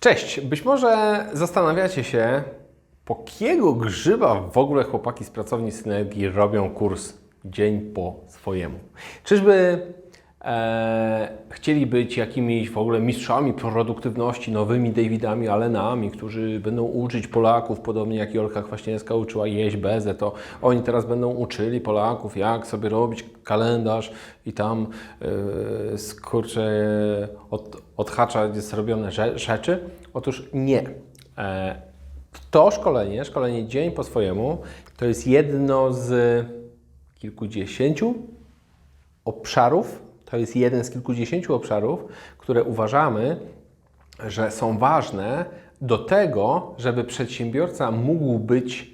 Cześć! Być może zastanawiacie się, po kiego grzyba w ogóle chłopaki z pracowni Synergii robią kurs dzień po swojemu. Czyżby e, chcieli być jakimiś w ogóle mistrzami produktywności, nowymi Davidami Allenami, którzy będą uczyć Polaków, podobnie jak Jolka Kwaśniewska uczyła jeść bezę, to oni teraz będą uczyli Polaków, jak sobie robić kalendarz i tam e, skurcze od, odhaczać zrobione rze- rzeczy. Otóż nie. E, to szkolenie, szkolenie dzień po swojemu, to jest jedno z kilkudziesięciu obszarów, to jest jeden z kilkudziesięciu obszarów, które uważamy, że są ważne do tego, żeby przedsiębiorca mógł być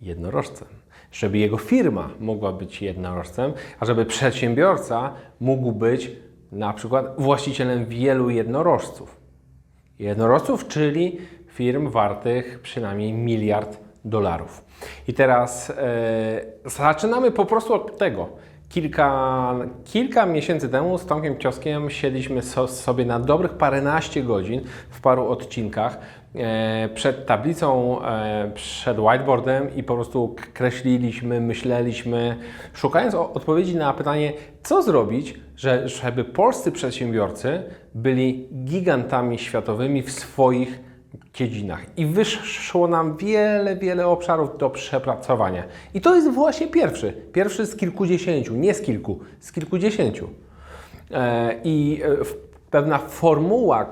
jednorożcem, żeby jego firma mogła być jednorożcem, a żeby przedsiębiorca mógł być na przykład właścicielem wielu jednorożców. Jednorożców, czyli firm wartych przynajmniej miliard dolarów. I teraz e, zaczynamy po prostu od tego. Kilka, kilka miesięcy temu z Tomkiem Cioskiem siedliśmy so, sobie na dobrych paręnaście godzin w paru odcinkach e, przed tablicą, e, przed whiteboardem i po prostu kreśliliśmy, myśleliśmy, szukając o, odpowiedzi na pytanie, co zrobić, że, żeby polscy przedsiębiorcy byli gigantami światowymi w swoich dziedzinach. I wyszło nam wiele, wiele obszarów do przepracowania. I to jest właśnie pierwszy. Pierwszy z kilkudziesięciu, nie z kilku, z kilkudziesięciu. E, I e, pewna formuła,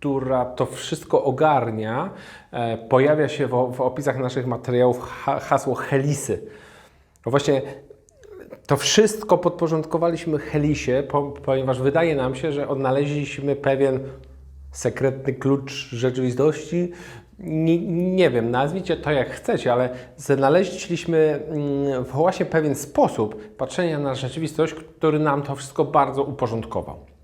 która to wszystko ogarnia, e, pojawia się w, opisach naszych materiałów ha, hasło helisy. No właśnie to wszystko podporządkowaliśmy Helisie, po, ponieważ wydaje nam się, że odnaleźliśmy pewien sekretny klucz rzeczywistości. Nie, nie wiem, nazwijcie to jak chcecie, ale znaleźliśmy mm, właśnie pewien sposób patrzenia na rzeczywistość, który nam to wszystko bardzo uporządkował.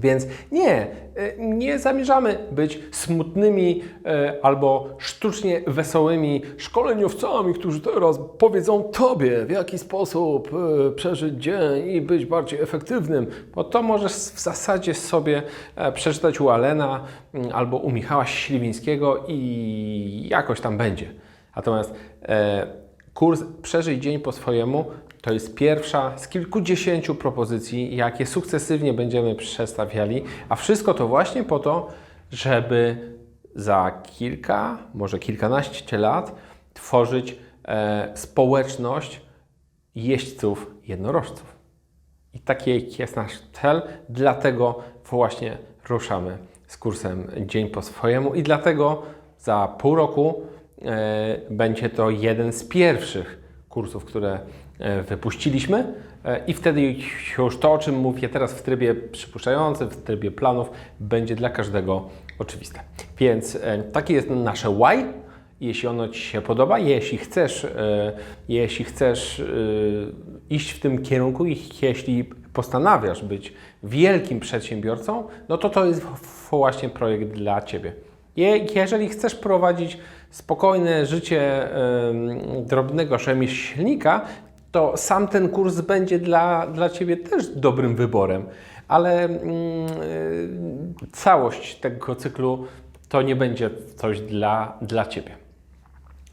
Więc nie, y, nie zamierzamy być smutnymi y, albo sztucznie wesołymi szkoleniowcami, którzy teraz powiedzą Tobie, w jaki sposób y, przeżyć dzień i być bardziej efektywnym, bo to możesz w zasadzie sobie e, przeczytać u Alena mm, albo u Michała Śliwińskiego i jakoś tam będzie. Natomiast e, kurs Przeżyj dzień po swojemu to jest pierwsza z kilkudziesięciu propozycji, jakie sukcesywnie będziemy przestawiali, a wszystko to właśnie po to, żeby za kilka, może kilkanaście lat tworzyć e, społeczność jeźdźców jednorożców. I taki jest nasz cel, dlatego właśnie ruszamy z kursem Dzień po swojemu i dlatego za pół roku będzie to jeden z pierwszych kursów, które e, wypuściliśmy e, i wtedy już to, o czym mówię teraz w trybie przypuszczającym, w trybie planów, będzie dla każdego oczywiste. Więc e, takie jest nasze why. Jeśli ono Ci się podoba, jeśli chcesz, e, jeśli chcesz e, iść w tym kierunku i jeśli postanawiasz być wielkim przedsiębiorcą, no to to jest właśnie projekt dla Ciebie. Je, jeżeli chcesz prowadzić spokojne życie drobnego rzemieślnika, to sam ten kurs będzie dla, dla Ciebie też dobrym wyborem, ale mm, y, całość tego cyklu to nie będzie coś dla, dla Ciebie.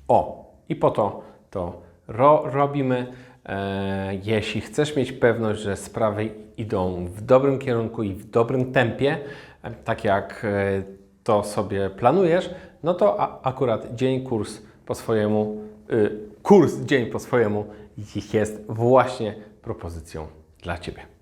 O, i po to to ro, robimy. E, jeśli chcesz mieć pewność, że sprawy idą w dobrym kierunku i w dobrym tempie, e, tak jak e, to sobie planujesz, no to akurat dzień kurs po swojemu, y, kurs dzień po swojemu jest właśnie propozycją dla Ciebie.